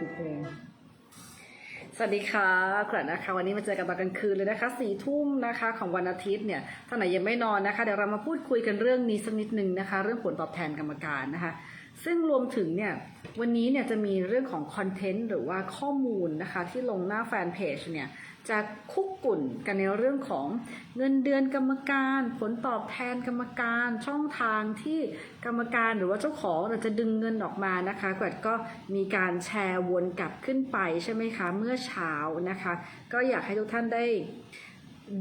ตุเพลงสวัสดีค่ะขวัญนะคะ วันนี้มาเจอกันตอนกลางคืนเลยนะคะสี่ทุ่มนะคะ ของวันอาทิตย์เนี่ยท่านไหนยังไม่นอนนะคะ เดี๋ยวเรามาพูดคุยกันเรื่องนี้สักนิดนึงนะคะ เรื่องผลตอบแทนกรรมการนะคะ ซึ่งรวมถึงเนี่ยวันนี้เนี่ยจะมีเรื่องของคอนเทนต์หรือว่าข้อมูลนะคะ ที่ลงหน้าแฟนเพจเนี่ย จะคุกกุ่นกันในเรื่องของเงินเดือนกรรมการ ผลตอบแทนกรรมการช่องทางที่กรรมการหรือว่าเจ้าของจะดึงเงินออกมานะคะกวดก็มีการแชร์วนกลับขึ้นไปใช่ไหมคะเมื่อเช้านะคะ ก็อยากให้ทุกท่านได้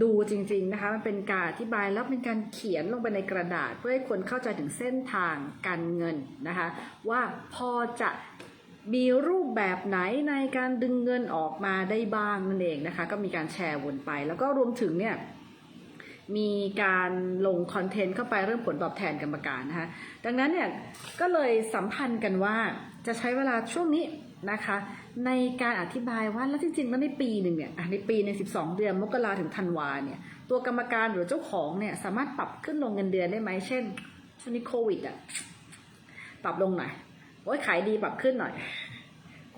ดูจริงๆนะคะมันเป็นการอธิบายแล้วเป็นการเขียนลงไปในกระดาษ เพื่อให้คนเข้าใจถึงเส้นทางการเงินนะคะ ว่าพอจะ มีรูปแบบไหนในการดึงเงินออกมาได้บ้างนั่นเองนะคะ ก็มีการแชร์วนไป แล้วก็รวมถึงเนี่ยมีการลงคอนเทนต์เข้าไปเรื่องผลตอบแทนกรรมการนะคะดังนั้นเนี่ยก็เลยสัมพันธ์กันว่าจะใช้เวลาช่วงนี้นะคะ ในการอธิบายว่าแล้วจริงๆแล้วในปีหนึ่งเนี่ยในปีใน 12 เดือนมกราถึงธันวาเนี่ยตัวกรรมการหรือเจ้าของเนี่ยสามารถปรับขึ้นลงเงินเดือนได้ไหมเช่นช่วงนี้โควิดอะปรับลงหน่อย โอ้ยขายดีปรับขึ้นหน่อย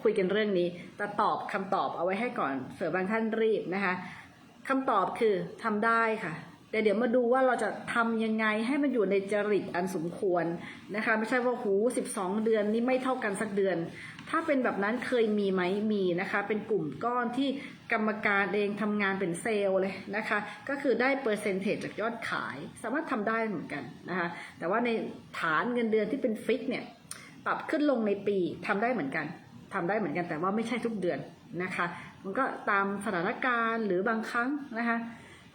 คุยกันเรื่องนี้ แต่ตอบคำตอบเอาไว้ให้ก่อนเผื่อบางท่านรีบนะคะคำตอบคือทำได้ค่ะแต่เดี๋ยวมาดูว่าเราจะทำยังไงให้มันอยู่ในจริตอันสมควรนะคะ ไม่ใช่ว่าหู12เดือนนี้ไม่เท่ากันสักเดือน ถ้าเป็นแบบนั้นเคยมีไหมมีนะคะ เป็นกลุ่มก้อนที่กรรมการเองทำงานเป็นเซลล์เลยนะคะ ก็คือได้เปอร์เซนเทจจากยอดขาย สามารถทำได้เหมือนกันนะคะ แต่ว่าในฐานเงินเดือนที่เป็นฟิกเนี่ย ปรับขึ้นลงในปีทำได้เหมือนกันทำได้เหมือนกันแต่ว่าไม่ใช่ทุกเดือนนะคะ มันก็ตามสถานการณ์หรือบางครั้งนะคะ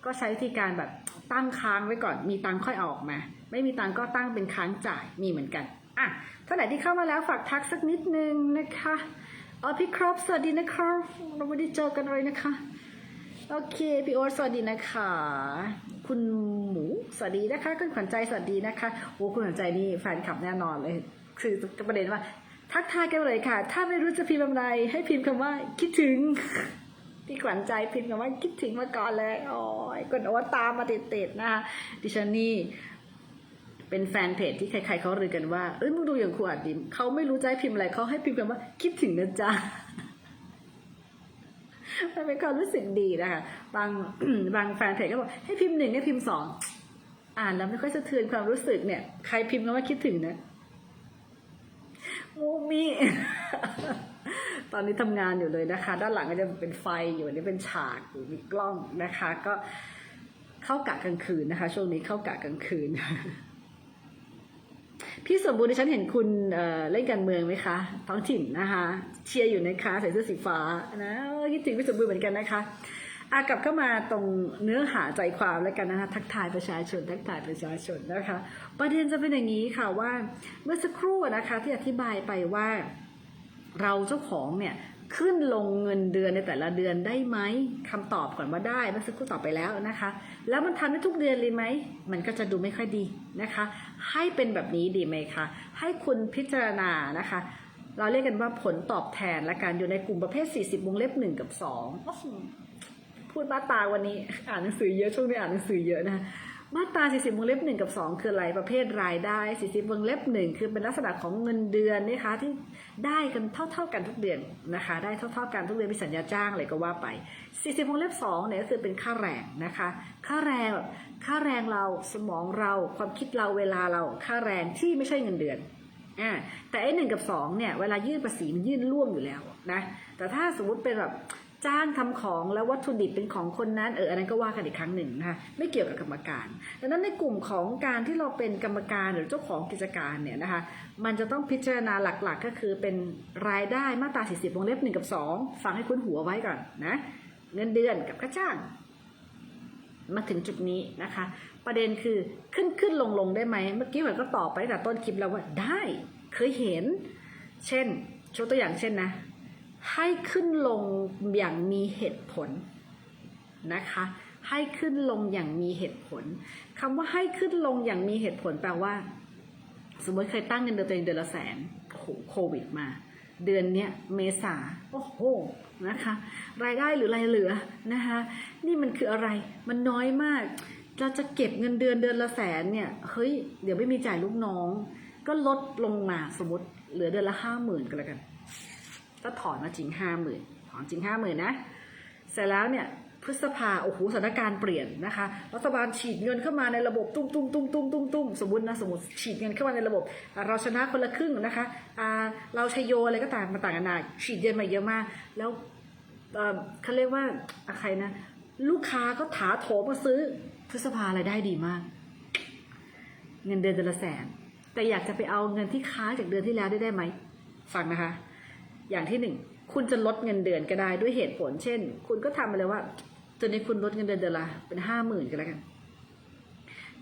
ก็ใช้วิธีการแบบตั้งค้างไว้ก่อน มีตังค่อยออกมา ไม่มีตังก็ตั้งเป็นค้างจ่ายมีเหมือนกันอะท่านไหนที่เข้ามาแล้วฝากทักสักนิดนึงนะคะอ๋อพี่ครอบสวัสดีนะคะเราไม่ได้เจอกันเลยนะคะโอเคพี่โอ๊ตสวัสดีนะคะ คุณหมูสวัสดีนะคะคุณขวัญใจสวัสดีนะคะโอ้คุณขวัญใจนี่แฟนคลับแน่นอนเลย คือประเด็นว่า ทักทายกันเลยค่ะ ถ้าไม่รู้จะพิมพ์อะไร ให้พิมพ์คำว่าคิดถึงพี่ขวัญใจพิมพ์คำว่าคิดถึงมาก่อนเลยโอ้ยกดโอ๊ตามมาติดๆนะคะดิฉันนี่เป็นแฟนเพจที่ใคร ๆเขารือกันว่า เอ้ยมึงดูอย่างครูอัดดิมเขาไม่รู้ให้พิมพ์อะไรเขาให้พิมพ์คำว่าคิดถึงนะจ๊ะมันเป็นความรู้สึกดีนะคะบางบางแฟนเพจก็บอกให้พิมพ์หนึ่งให้พิมพ์สองอ่านแล้วไม่ค่อยสะเทือนความรู้สึกเนี่ย ใครพิมพ์คำว่าคิดถึงนะ มูมี่ตอนนี้ทำงานอยู่เลยนะคะ ด้านหลังก็จะเป็นไฟอยู่อันนี่เป็นฉากอยู่มีกล้องนะคะ ก็เข้ากะกลางคืนนะคะ ช่วงนี้เข้ากะกลางคืน พี่สมบูรณ์ดิฉันเห็นคุณเเล่นการเมืองไหมคะ ท้องถิ่นนะคะ เชียร์อยู่นะคะ ใส่เสื้อสีฟ้านะคิดถึงพี่สมบูรณ์เหมือนกันนะคะ อากลับเข้ามาตรงเนื้อหาใจความแล้วกันนะคะทักทายประชาชน ทักทายประชาชนนะคะ ประเด็นจะเป็นอย่างนี้ค่ะว่าเมื่อสักครู่นะคะที่อธิบายไปว่าเราเจ้าของเนี่ยขึ้นลงเงินเดือนในแต่ละเดือนได้ไหมคำตอบก่อนว่าได้เมื่อสักครู่ตอบไปแล้วนะคะ แล้วมันทำได้ทุกเดือนเลยไหมมันก็จะดูไม่ค่อยดีนะคะ ให้เป็นแบบนี้ดีไหมคะให้คุณพิจารณานะคะ เราเรียกกันว่าผลตอบแทนและการอยู่ในกลุ่มประเภท 40 วงเล็บ 1 กับ2 พูดมาตราวันนี้อ่านหนังสือเยอะช่วงนี้อ่านหนังสือเยอะนะคะมาตรา 40 วงเล็บ 1 กับ 2 คืออะไร ประเภทรายได้ 40 วงเล็บ 1 คือเป็นลักษณะของเงินเดือนนะคะที่ได้กันเท่า ๆกันทุกเดือนนะคะ ได้เท่า ๆกันทุกเดือนมีสัญญาจ้างอะไรก็ว่าไป 40 วงเล็บ 2 เนี่ยก็คือเป็นค่าแรงนะคะ ค่าแรงแบบค่าแรงเราสมองเราความคิดเราเวลาเราค่าแรงที่ไม่ใช่เงินเดือนอ่าแต่ไอ้หนึ่งกับสองเนี่ยเวลายื่นภาษีมันยื่นร่วมอยู่แล้วนะแต่ถ้าสมมติเป็นแบบ จ้างทำของแล้ววัตถุดิบเป็นของคนนั้นเอออันนั้นก็ว่ากันอีกครั้งหนึ่งนะคะไม่เกี่ยวกับกรรมการดังนั้นในกลุ่มของการที่เราเป็นกรรมการหรือเจ้าของกิจการเนี่ยนะคะมันจะต้องพิจารณาหลักๆ ก็คือเป็นรายได้มาตรา 40 วงเล็บ1กับ 2 ฟังให้คุ้นหัวไว้ก่อนนะเงินเดือนกับค่าจ้าง มาถึงจุดนี้นะคะ ประเด็นคือขึ้นขึ้นลงลงได้ไหมเมื่อกี้เหมือนก็ตอบไปแต่ต้นคลิปแล้วว่าได้เคยเห็น เช่นยกตัวอย่างเช่นนะ ให้ขึ้นลงอย่างมีเหตุผลนะคะ ให้ขึ้นลงอย่างมีเหตุผลคำว่าให้ขึ้นลงอย่างมีเหตุผลแปลว่า สมมติเคยตั้งเงินเดือนตัวเองเดือนละแสนโอ้โหโควิดมา เดือนเนี้ยเมษาโอ้โหนะคะ รายได้หรือรายเหลือนะคะ นี่มันคืออะไรมันน้อยมากเราจะเก็บเงินเดือนเดือนละแสนเนี่ยเฮ้ยเดี๋ยวไม่มีจ่ายลูกน้อง ก็ลดลงมาสมมติเหลือเดือนละห้าหมื่นก็แล้วกัน ก็ถอนมาจริงห้าหมื่นถอนจริงห้าหมื่นนะ เสร็จแล้วเนี่ยพฤษภาโอ้โหสถานการณ์เปลี่ยนนะคะรัฐบาลฉีดเงินเข้ามาในระบบตุ้มตุ้มตุ้มตุ้มตุ้มตุ้มสมมตินะสมมติฉีดเงินเข้ามาในระบบ เราชนะคนละครึ่งนะคะเราชัยโยอะไรก็ต่างมาต่างกันนาฉีดเงินมาเยอะมาก แล้วเเขาเรียกว่าอะใครนะ ลูกค้าก็ถาโถมมาซื้อพฤษภารายได้ดีมาก เงินเดือนเดือนละแสน แต่อยากจะไปเอาเงินที่ค้าจากเดือนที่แล้วได้ได้ไหมฟังนะคะ อย่างที่หนึ่งคุณจะลดเงินเดือนก็ได้ด้วยเหตุผล เช่น คุณก็ทำไปเลยว่าตอนนี้คุณลดเงินเดือนเดือนละเป็นห้าหมื่นก็แล้วกัน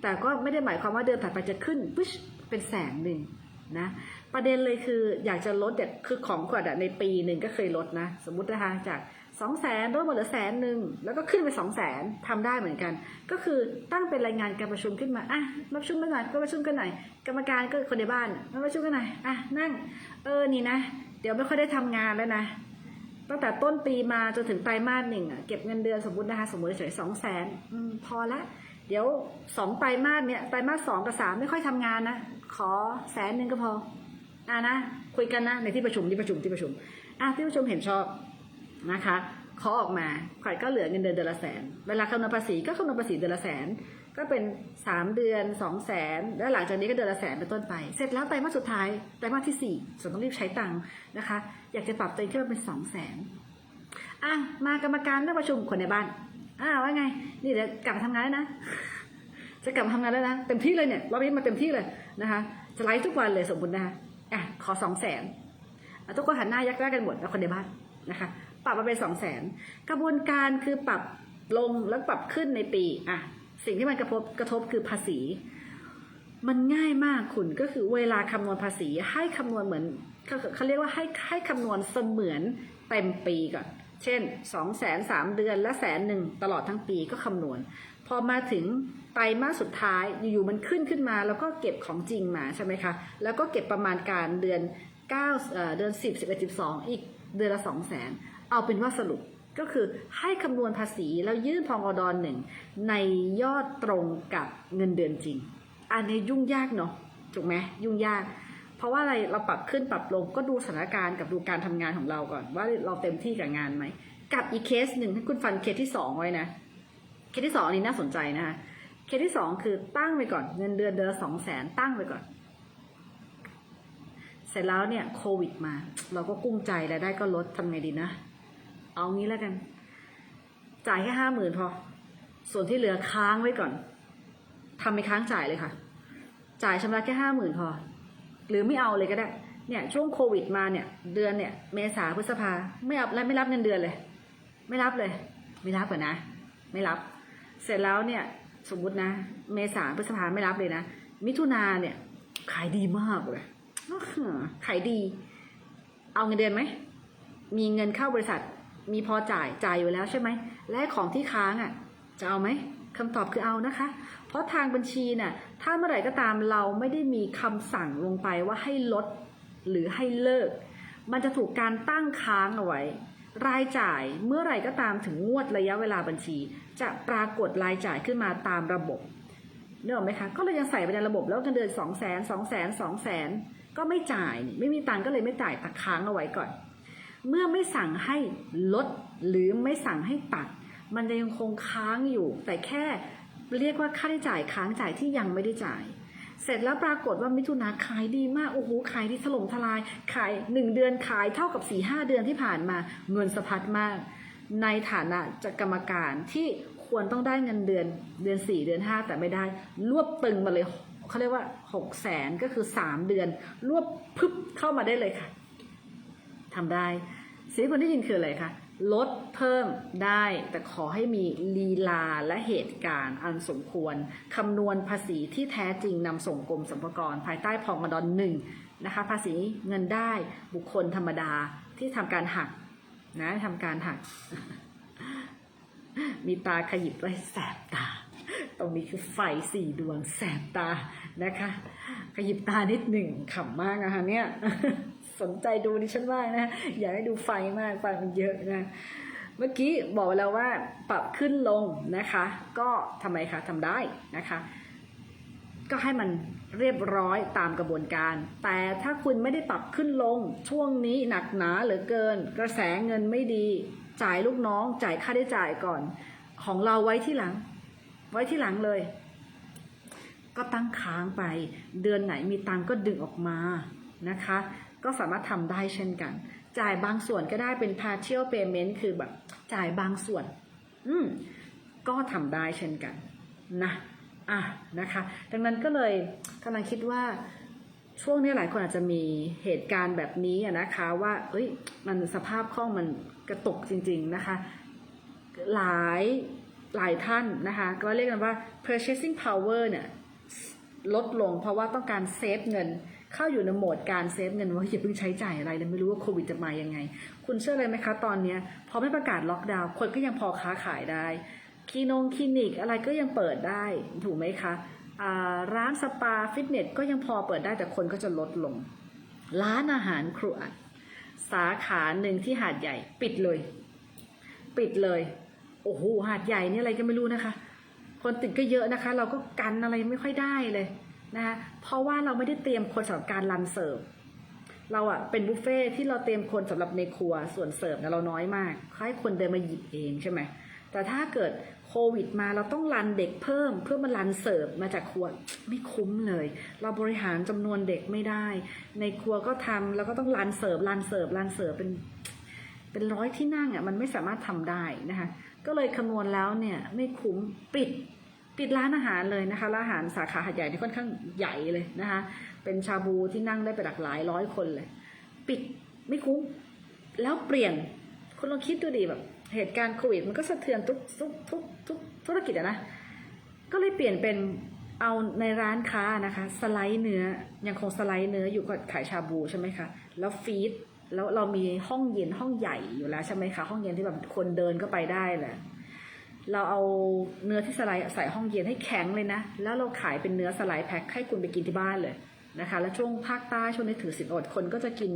แต่ก็ไม่ได้หมายความว่าเดือนถัดไปจะขึ้นปุ๊ชเป็นแสนหนึ่งนะประเด็นเลยคืออยากจะลดเนี่ยคือของขวัญอะในปีหนึ่งก็เคยลดนะ สมมตินะคะจากสองแสนลดมาเหลือแสนหนึ่งแล้วก็ขึ้นไปสองแสนทำได้เหมือนกัน ก็คือตั้งเป็นรายงานการประชุมขึ้นมาอะมาประชุมกันหน่อยก็ประชุมกันหน่อยกรรมการก็คนในบ้านมาประชุมกันหน่อยอะนั่งเออนี่นะ เดี๋ยวไม่ค่อยได้ทำงานแล้วนะ ตั้งแต่ต้นปีมาจนถึงไตรมาสหนึ่งอะเก็บเงินเดือนสมมตินะคะสมมติเฉยสองแสนพอละเดี๋ยวสองไตรมาสเนี่ยไตรมาสสองกับสามไม่ค่อยทำงานนะขอแสนหนึ่งก็พออ่านะคุยกันนะในที่ประชุมที่ประชุมที่ประชุมอะที่ประชุมเห็นชอบนะคะขอออกมาขวัญก็เหลือเงินเดือนเดือนละแสน เวลาคำนวณภาษีก็คำนวณภาษีเดือนละแสน ก็เป็นสามเดือนสองแสนแล้วหลังจากนี้ก็เดือนละแสนเป็นต้นไป เสร็จแล้วไตรมาสสุดท้ายไตรมาสที่สี่ส่วนต้องรีบใช้ตังค์นะคะ อยากจะปรับตัวเองขึ้นมาเป็นสองแสนอะมากรรมการนั่งประชุมคนในบ้านอ่าว่าไง นี่เดี๋ยวกลับมาทำงานแล้วนะ จะกลับมาทำงานแล้วนะเต็มที่เลยเนี่ยรอบนี้มาเต็มที่เลยนะคะจะไลฟ์ทุกวันเลยสมมตินะคะอะขอสองแสนทุกคนหันหน้ายักหน้ากันหมดแล้วคนในบ้านนะคะ ปรับมาเป็นสองแสนกระบวนการคือปรับลงแล้วปรับขึ้นในปีอะ สิ่งที่มันกระทบกระทบคือภาษี มันง่ายมากคุณก็คือเวลาคำนวณภาษี ให้คำนวณเหมือนเขาเขาเรียกว่าให้ให้คำนวณเสมือนเต็มปีก่อน เช่นสองแสนสามเดือนและแสนหนึ่งตลอดทั้งปีก็คำนวณ พอมาถึงไตรมาสสุดท้ายอยู่ๆมันขึ้นขึ้นมา แล้วก็เก็บของจริงมาใช่ไหมคะแล้วก็เก็บประมาณการเดือน9เอ่อเดือน10 11 12 อีกเดือนละ2 0 0แสนเอาเป็นว่าสรุป ก็คือให้คำนวณภาษีแล้วยื่นพองอดอนหนึ่งในยอดตรงกับเงินเดือนจริง อันนี้ยุ่งยากเนาะถูกไหมยุ่งยาก เพราะว่าอะไรเราปรับขึ้นปรับลงก็ดูสถานการณ์กับดูการทำงานของเราก่อน ว่าเราเต็มที่กับงานไหมกับอีกเคสหนึ่งให้คุณฟันเคสที่สองไว้นะเคสที่สองนี้น่าสนใจนะคะเคสที่สองคือตั้งไปก่อนเงินเดือนเดือนสองแสนตั้งไปก่อน เสร็จแล้วเนี่ยโควิดมา เราก็กุ้มใจรายได้ก็ลดทำไงดีนะ เอางี้แล้วกัน จ่ายแค่ห้าหมื่นพอ ส่วนที่เหลือค้างไว้ก่อนทำไม่ค้างจ่ายเลยค่ะ จ่ายชำระแค่ห้าหมื่นพอ หรือไม่เอาเลยก็ได้ เนี่ย ช่วงโควิดมาเนี่ย เดือนเนี่ย เมษาพฤษภาไม่รับและไม่รับเงินเดือนเลย ไม่รับเลย ไม่รับเหรอนนะ ไม่รับ เสร็จแล้วเนี่ย สมมตินะ เมษาพฤษภาไม่รับเลยนะ มิถุนาเนี่ย ขายดีมากเลยขายดี เอาเงินเดือนไหม มีเงินเข้าบริษัท มีพอจ่ายจ่ายอยู่แล้วใช่ไหม และของที่ค้างอะ จะเอาไหมคำตอบคือเอานะคะ เพราะทางบัญชีน่ะถ้าเมื่อไหร่ก็ตามเราไม่ได้มีคำสั่งลงไปว่าให้ลดหรือให้เลิก มันจะถูกการตั้งค้างเอาไว้ รายจ่ายเมื่อไหร่ก็ตามถึงงวดระยะเวลาบัญชี จะปรากฏรายจ่ายขึ้นมาตามระบบเนออไหมคะก็เลยยังใส่ไปในระบบแล้วเงินเดือนสองแสนสองแสนสองแสนก็ไม่จ่าย ไม่มีตังก็เลยไม่จ่ายตักค้างเอาไว้ก่อน เมื่อไม่สั่งให้ลดหรือไม่สั่งให้ตัด มันจะยังคงค้างอยู่ แต่แค่เรียกว่าค่าใช้จ่ายค้างจ่ายที่ยังไม่ได้จ่าย เสร็จแล้วปรากฏว่ามิถุนาขายดีมากโอ้โหขายที่ถล่มทลาย ขายหนึ่งเดือนขายเท่ากับสี่ห้าเดือนที่ผ่านมาเงินสะพัดมาก ในฐานะจากกรรมการที่ควรต้องได้เงินเดือนเดือนสี่เดือนห้าแต่ไม่ได้ รวบตึงมาเลยเขาเรียกว่าหกแสนก็คือสามเดือน รวบพึบเข้ามาได้เลยค่ะทำได้ สิ่งที่คนได้ยินคืออะไรคะลดเพิ่มได้ แต่ขอให้มีลีลาและเหตุการณ์อันสมควรคำนวณภาษีที่แท้จริงนำส่งกรมสรรพากรภายใต้พองอดอนหนึ่งนะคะภาษีเงินได้บุคคลธรรมดาที่ทำการหักนะทำการหัก มีตาขยิบไว้แสบตา ตรงนี้คือไฟสี่ดวงแสบตานะคะ ขยิบตานิดหนึ่งขำมากนะคะเนี่ย สนใจดูดิฉันว่านะ อยากให้ดูไฟมากไฟมันเยอะนะ เมื่อกี้บอกแล้วว่าปรับขึ้นลงนะคะ ก็ทำไมคะทำได้นะคะ ก็ให้มันเรียบร้อยตามกระบวนการ แต่ถ้าคุณไม่ได้ปรับขึ้นลง ช่วงนี้หนักหนาเหลือเกิน กระแสเงินไม่ดี จ่ายลูกน้อง จ่ายค่าได้จ่ายก่อน ของเราไว้ที่หลัง ไว้ที่หลังเลย ก็ตั้งค้างไป เดือนไหนมีตังก็ดึงออกมานะคะ ก็สามารถทำได้เช่นกัน จ่ายบางส่วนก็ได้เป็น partial payment คือแบบจ่ายบางส่วน อืมก็ทำได้เช่นกันนะอะนะคะ ดังนั้นก็เลยกำลังคิดว่าช่วงนี้หลายคนอาจจะมีเหตุการณ์แบบนี้อะนะคะว่า เอ้ย มันสภาพคล่องมันกระตุกจริง ๆนะคะ หลายหลายท่านนะคะ ก็เรียกกันว่า purchasing power เนี่ยลดลงเพราะว่าต้องการเซฟเงิน เข้าอยู่ในโหมดการเซฟเงินว่าอย่าเพิ่งใช้จ่ายอะไรเลยไม่รู้ว่าโควิดจะมายังไง คุณเชื่อเลยไหมคะตอนเนี้ยพอไม่ประกาศล็อกดาวน์คนก็ยังพอค้าขายได้คลินงคลินิกอะไรก็ยังเปิดได้ถูกไหมคะร้านสปาฟิตเนสก็ยังพอเปิดได้แต่คนก็จะลดลง ร้านอาหารครัวสาขาหนึ่งที่หาดใหญ่ ปิดเลย ปิดเลย โอ้โหหาดใหญ่นี่อะไรก็ไม่รู้นะคะ คนติดก็เยอะนะคะ เราก็กันอะไรไม่ค่อยได้เลย นะคะเพราะว่าเราไม่ได้เตรียมคนสำหรับการรันเสิร์ฟเราอะเป็นบุฟเฟ่ที่เราเตรียมคนสำหรับในครัวส่วนเสิร์ฟเนี่ยเราน้อยมากให้คนเดินมาหยิบเองใช่ไหมแต่ถ้าเกิดโควิดมาเราต้องรันเด็กเพิ่มเพื่อมารันเสิร์ฟมาจากครัวไม่คุ้มเลย เราบริหารจำนวนเด็กไม่ได้ ในครัวก็ทำแล้วก็ต้องรันเสิร์ฟรันเสิร์ฟรันเสิร์ฟเป็นเป็นร้อยที่นั่งอะมันไม่สามารถทำได้นะคะก็เลยคำนวณแล้วเนี่ยไม่คุ้มปิด ปิดร้านอาหารเลยนะคะร้านอาหารสาขาหัดใหญ่ที่ค่อนข้างใหญ่เลยนะคะ เป็นชาบูที่นั่งได้ไปหลากหลายร้อยคนเลย ปิดไม่คุ้ม แล้วเปลี่ยนคุณลองคิดดูดิแบบเหตุการณ์โควิดมันก็สะเทือนทุกทุกทุกทุกธุรกิจอะนะ ก็เลยเปลี่ยนเป็นเอาในร้านค้านะคะ สไลด์เนื้อยังคงสไลด์เนื้ออยู่กับขายชาบูใช่ไหมคะ แล้วฟีดแล้วเรามีห้องเย็นห้องใหญ่อยู่แล้วใช่ไหมคะ ห้องเย็นที่แบบคนเดินก็ไปได้แหละ เราเอาเนื้อที่สไลด์ใส่ห้องเย็นให้แข็งเลยนะ แล้วเราขายเป็นเนื้อสไลด์แพ็คให้คุณไปกินที่บ้านเลยนะคะ แล้วช่วงภาคใต้ช่วงนี้ถือศีลอดคนก็จะกิน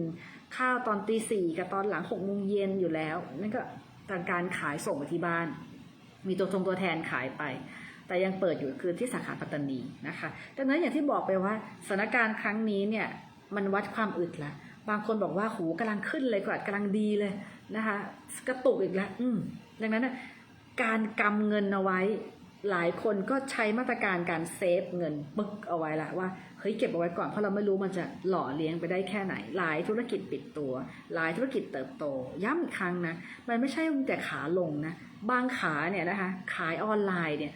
ข้าวตอนตีสี่กับตอนหลังหกโมงเย็นอยู่แล้วนั่นก็ทางการขายส่งไปที่บ้าน มีตัวตรงตัวแทนขายไป แต่ยังเปิดอยู่คือที่สาขาปัตตานีนะคะดังนั้นอย่างที่บอกไปว่าสถานการณ์ครั้งนี้เนี่ยมันวัดความอึดละบางคนบอกว่าหูกำลังขึ้นเลยกว่ากำลังดีเลยนะคะ กระตุกอีกแล้วอืมดังนั้นนะ การกำเงินเอาไว้ หลายคนก็ใช้มาตรการการเซฟเงินปึกเอาไว้ละว่าเฮ้ยเก็บเอาไว้ก่อนเพราะเราไม่รู้มันจะหล่อเลี้ยงไปได้แค่ไหน หลายธุรกิจปิดตัว หลายธุรกิจเติบโต ย้ำอีกครั้งนะมันไม่ใช่แต่ขาลงนะบางขาเนี่ยนะคะขายออนไลน์เนี่ย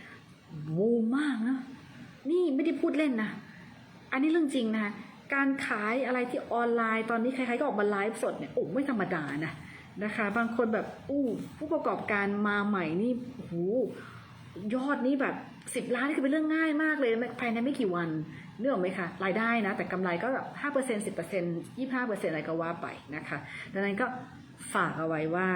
บูมมากนะนี่ไม่ได้พูดเล่นนะอันนี้เรื่องจริงนะคะการขายอะไรที่ออนไลน์ตอนนี้ใครๆก็ออกมาไลฟ์สดเนี่ยโอ้ไม่ธรรมดานะ นะคะ บางคนแบบอู้ผู้ประกอบการมาใหม่นี่โหยอดนี้แบบสิบล้านนี่คือเป็นเรื่องง่ายมากเลยภายในไม่กี่วันเนื่ออกไหมคะรายได้นะ แต่กำไรก็แบบห้าเปอร์เซ็นสิบเปอร์เซ็นยี่ห้าเปอร์เซ็นอะไรก็ว่าไปนะคะ ดังนั้นก็ฝากเอาไว้ว่า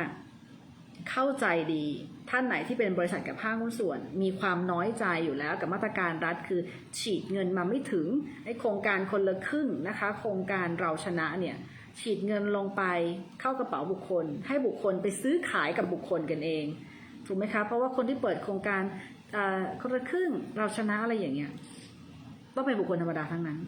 เข้าใจดีท่านไหนที่เป็นบริษัทกับห้างหุ้นส่วน มีความน้อยใจอยู่แล้วกับมาตรการรัฐคือฉีดเงินมาไม่ถึงไอโครงการคนละครึ่งนะคะ โครงการเราชนะเนี่ย ฉีดเงินลงไปเข้ากระเป๋าบุคคล ให้บุคคลไปซื้อขายกับบุคคลกันเอง ถูกไหมคะ เพราะว่าคนที่เปิดโครงการอ่าคนละครึ่งเราชนะอะไรอย่างเงี้ยต้องเป็นบุคคลธรรมดาทั้งนั้น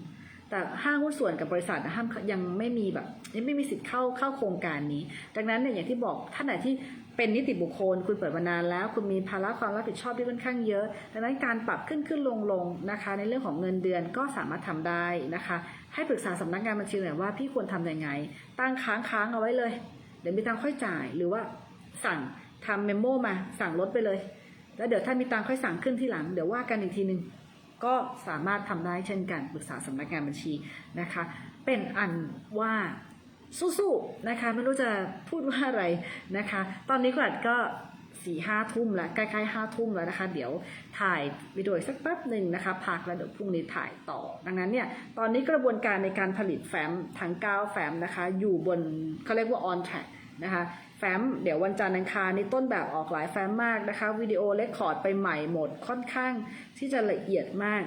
แต่ห้างหุ้นส่วนกับบริษัทนะห้ามยังไม่มีแบบยังไม่มีสิทธิ์เข้าเข้าโครงการนี้ ดังนั้นเนี่ยอย่างที่บอกท่านไหนที่ เป็นนิติบุคคล คุณเปิดมานานแล้ว คุณมีภาระความรับผิดชอบที่ค่อนข้างเยอะ ดังนั้นการปรับขึ้นขึ้นลงลงนะคะ ในเรื่องของเงินเดือนก็สามารถทำได้นะคะ ให้ปรึกษาสำนักงานบัญชีหน่อยว่าพี่ควรทำยังไง ตั้งค้างค้างเอาไว้เลย เดี๋ยวมีตังค่อยจ่าย หรือว่าสั่งทำเมมโมมา สั่งลดไปเลย แล้วเดี๋ยวถ้ามีตังค่อยสั่งขึ้นที่หลัง เดี๋ยวว่ากันอีกทีหนึ่งก็สามารถทำได้เช่นกันปรึกษาสำนักงานบัญชีนะคะ เป็นอันว่า สู้ๆนะคะ ไม่รู้จะพูดว่าอะไรนะคะ ตอนนี้ก็อาจก็สี่ห้าทุ่มแล้วใกล้ๆห้าทุ่มแล้วนะคะ เดี๋ยวถ่ายวิดีโอสักแป๊บหนึ่งนะคะพักแล้วเดี๋ยวพรุ่งนี้ถ่ายต่อ ดังนั้นเนี่ยตอนนี้กระบวนการในการผลิตแฟ้มทั้ง 9 แฟ้มนะคะ อยู่บนเขาเรียกว่า on track นะคะแฟ้มเดี๋ยววันจันทร์อังคารนี้ต้นแบบออกหลายแฟ้มมากนะคะวิดีโอเลคคอร์ดไปใหม่หมดค่อนข้างที่จะละเอียดมาก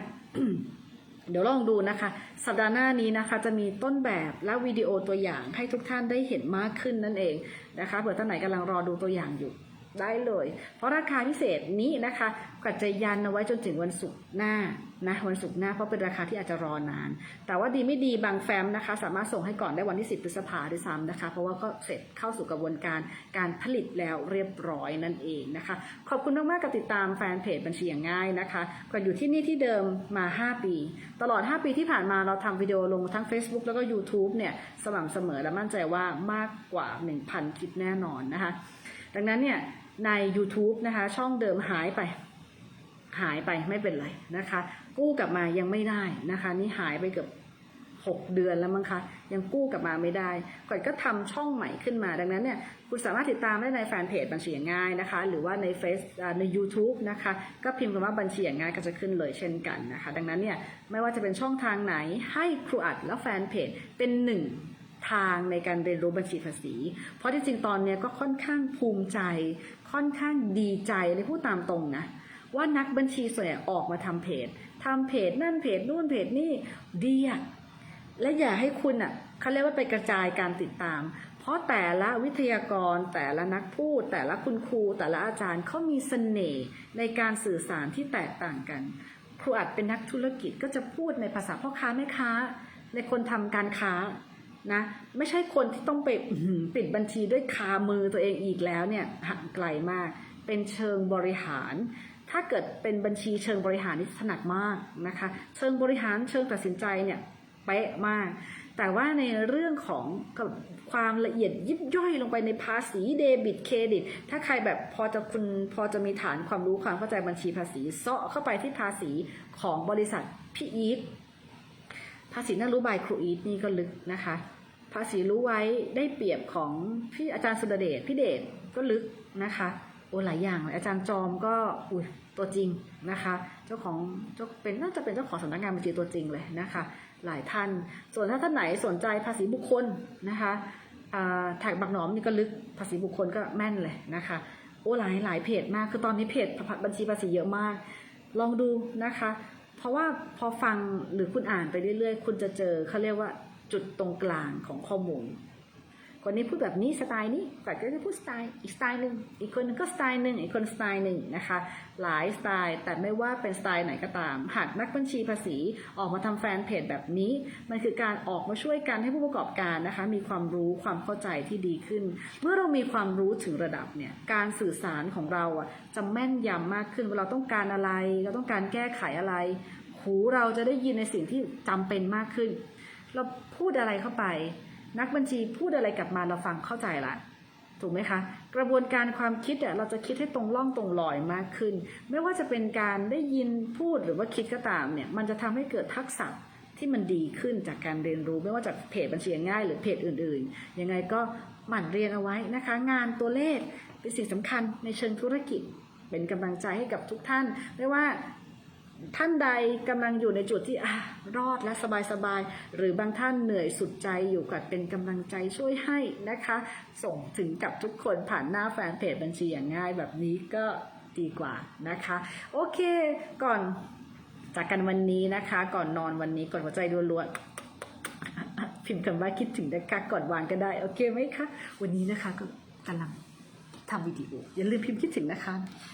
เดี๋ยวลองดูนะคะ สัปดาห์หน้านี้นะคะจะมีต้นแบบและวิดีโอตัวอย่างให้ทุกท่านได้เห็นมากขึ้นนั่นเองนะคะเผื่อท่านไหนกำลังรอดูตัวอย่างอยู่ ได้เลย เพราะราคาพิเศษนี้นะคะก็จะยันเอาไว้จนถึงวันศุกร์หน้านะวันศุกร์หน้าเพราะเป็นราคาที่อาจจะรอนาน แต่ว่าดีไม่ดีบางแฟ้มนะคะ สามารถส่งให้ก่อนได้วันที่ 10พฤษภาด้วยซ้ำนะคะ เพราะว่าก็เสร็จเข้าสู่กระบวนการการผลิตแล้วเรียบร้อยนั่นเองนะคะ ขอบคุณมากๆกับติดตามแฟนเพจบัญชีอย่างง่ายนะคะก็อยู่ที่นี่ที่เดิมมา 5 ปี ตลอด 5 ปีที่ผ่านมาเราทำวิดีโอลงทั้ง Facebook แล้วก็ YouTube เนี่ยสม่ำเสมอและมั่นใจว่ามากกว่า 1,000 คลิปแน่นอนนะคะ ดังนั้นเนี่ย ใน YouTube นะคะ ช่องเดิมหายไป หายไปไม่เป็นไรนะคะ กู้กลับมายังไม่ได้นะคะ นี่หายไปเกือบ6 เดือนแล้วมั้งคะ ยังกู้กลับมาไม่ได้ก่อนก็ทำช่องใหม่ขึ้นมา ดังนั้นเนี่ยคุณสามารถติดตามได้ในแฟนเพจบัญชีง่ายนะคะ หรือว่าในเฟซใน u t u b e นะคะ ก็พิมพ์คำว่าบัญชีง่ายก็จะขึ้นเลยเช่นกันนะคะ ดังนั้นเนี่ยไม่ว่าจะเป็นช่องทางไหนให้ครูอัดและแฟนเพจเป็นหนึ่งทางในการเรียนรู้บัญชีภาษี เพราะที่จริงตอนเนี้ยก็ค่อนข้างภูมิใจ ค่อนข้างดีใจเลยพูดตามตรงนะว่านักบัญชีส่วนใหญ่ออกมาทำเพจทำเพจนั่นเพจนู่นเพจนี่ดีอะและอย่าให้คุณอะเขาเรียกว่าไปกระจายการติดตาม เพราะแต่ละวิทยากร แต่ละนักพูด แต่ละคุณครู แต่ละอาจารย์เขามีเสน่ห์ในการสื่อสารที่แตกต่างกัน ครูอัดเป็นนักธุรกิจก็จะพูดในภาษาพ่อค้าแม่ค้า ในคนทำการค้า นะไม่ใช่คนที่ต้องไปปิดบัญชีด้วยคามือตัวเองอีกแล้วเนี่ยห่างไกลมาก เป็นเชิงบริหาร ถ้าเกิดเป็นบัญชีเชิงบริหารนี่ถนัดมากนะคะ เชิงบริหารเชิงตัดสินใจเนี่ยเป๊ะมาก แต่ว่าในเรื่องของความละเอียดยิบย่อยลงไปในภาษีเดบิตเครดิต ถ้าใครแบบพอจะคุณพอจะมีฐานความรู้ความเข้าใจบัญชีภาษีเซาะเข้าไปที่ภาษีของบริษัทพี่อีท ภาษีน่ารู้บายครูอีทนี่ก็ลึกนะคะ ภาษีรู้ไว้ได้เปรียบของพี่อาจารย์สุรเดชพี่เดชก็ลึกนะคะโอ้หลายอย่างเลยอาจารย์จอมก็อุ้ยตัวจริงนะคะ เจ้าของเจ้าเป็นน่าจะเป็นเจ้าของสำนักงานบัญชีตัวจริงเลยนะคะ หลายท่าน ส่วนถ้าท่านไหนสนใจภาษีบุคคลนะคะอ่าแท็กบักหนอมนี่ก็ลึกภาษีบุคคลก็แม่นเลยนะคะ โอ้หลายหลายเพจมากคือตอนนี้เพจบัญชีภาษีเยอะมาก ลองดูนะคะ ราะว่าพอฟังหรือคุณอ่านไปเรื่อยๆ คุณจะเจอเขาเรียกว่าจุดตรงกลางของข้อมูล คนนี้พูดแบบนี้สไตล์นี้ฝ่ายก็จะพูดสไตล์อีกสไตล์หนึ่งอีกคนหนึงก็สไตล์หนึ่งอีกคนสไตล์หนึ่งนะคะ หลายสไตล์แต่ไม่ว่าเป็นสไตล์ไหนก็ตาม หากนักบัญชีภาษีออกมาทำแฟนเพจแบบนี้ มันคือการออกมาช่วยกันให้ผู้ประกอบการนะคะ มีความรู้ความเข้าใจที่ดีขึ้น เมื่อเรามีความรู้ถึงระดับเนี่ยการสื่อสารของเราอะจะแม่นยำมากขึ้นว่าเราต้องการอะไร เราต้องการแก้ไขอะไร หูเราจะได้ยินในสิ่งที่จำเป็นมากขึ้น เราพูดอะไรเข้าไป นักบัญชีพูดอะไรกลับมาเราฟังเข้าใจละถูกไหมคะ กระบวนการความคิดเนี่ยเราจะคิดให้ตรงล่องตรงลอยมากขึ้น ไม่ว่าจะเป็นการได้ยินพูดหรือว่าคิดก็ตามเนี่ยมันจะทำให้เกิดทักษะที่มันดีขึ้นจากการเรียนรู้ ไม่ว่าจากเพจบัญชีง่ายหรือเพจอื่นๆ ยังไงก็หมั่นเรียนเอาไว้นะคะ งานตัวเลขเป็นสิ่งสำคัญในเชิงธุรกิจ เป็นกำลังใจให้กับทุกท่าน ไม่ว่า ท่านใดกำลังอยู่ในจุดที่อรอดและสบายๆ หรือบางท่านเหนื่อยสุดใจอยู่กับเป็นกำลังใจช่วยให้นะคะ ส่งถึงกับทุกคนผ่านหน้าแฟนเพจบัญชีอย่างง่ายแบบนี้ก็ดีกว่านะคะ โอเค ก่อนจากกันวันนี้นะคะ ก่อนนอนวันนี้ก่อนหัวใจรัวๆพิมพ์คำว่าคิดถึงนะคะก่อนวางก็ได้ โอเคไหมคะ วันนี้นะคะก็กำลัง ทำวิดีโออย่าลืมพิมพ์คิดถึงนะคะ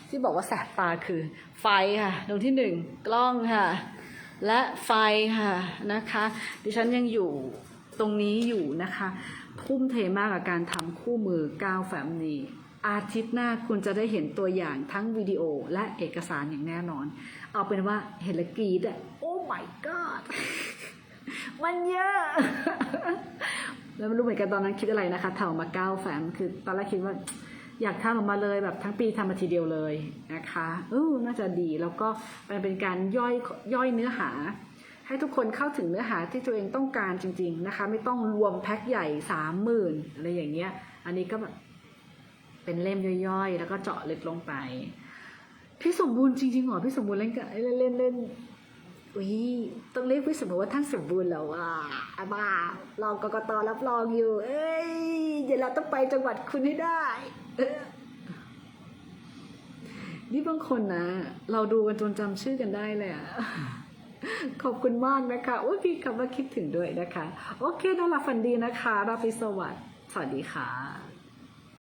ที่บอกว่าแสบตาคือไฟค่ะดวงที่หนึ่งกล้องค่ะ และไฟค่ะนะคะ ดิฉันยังอยู่ตรงนี้อยู่นะคะทุ่มเทมากกับการทำคู่มือก้าวแฟมนี้อาทิตย์หน้าคุณจะได้เห็นตัวอย่างทั้งวิดีโอและเอกสารอย่างแน่นอน เอาเป็นว่าเห็นและกรีดอะโอ้ my god มันเยอะแล้วไม่รู้เหมือนกันตอนนั้นคิดอะไรนะคะทำออกมาเก้าแฟ้มคือตอนแรกคิดว่า อยากทำออกมาเลยแบบทั้งปีทำมาทีเดียวเลยนะคะเออน่าจะดีแล้วก็มันเป็นการย่อยย่อยเนื้อหา ให้ทุกคนเข้าถึงเนื้อหาที่ตัวเองต้องการจริง ๆนะคะ ไม่ต้องรวมแพ็คใหญ่สามหมื่นอะไรอย่างเงี้ย อันนี้ก็แบบเป็นเล่มย่อยๆ แล้วก็เจาะลึกลงไป พี่สมบูรณ์จริงๆเหรอพี่สมบูรณ์เล่นกับเล่นเล่นเล่นอุ้ยต้องเรียกพี่สมบูรณ์ว่าท่านสมบูรณ์แล้วอะอาบ้ารองกกตรับรองอยู่ เอ้ย เดี๋ยวเราต้องไปจังหวัดคุณให้ได้ นี่บางคนนะ เราดูกันจนจำชื่อกันได้เลยอะขอบคุณมากนะคะโอ้ยพี่คำว่าคิดถึงด้วยนะคะ โอเคนอนหลับฝันดีนะคะ ราตรีสวัสดิ์สวัสดีค่ะ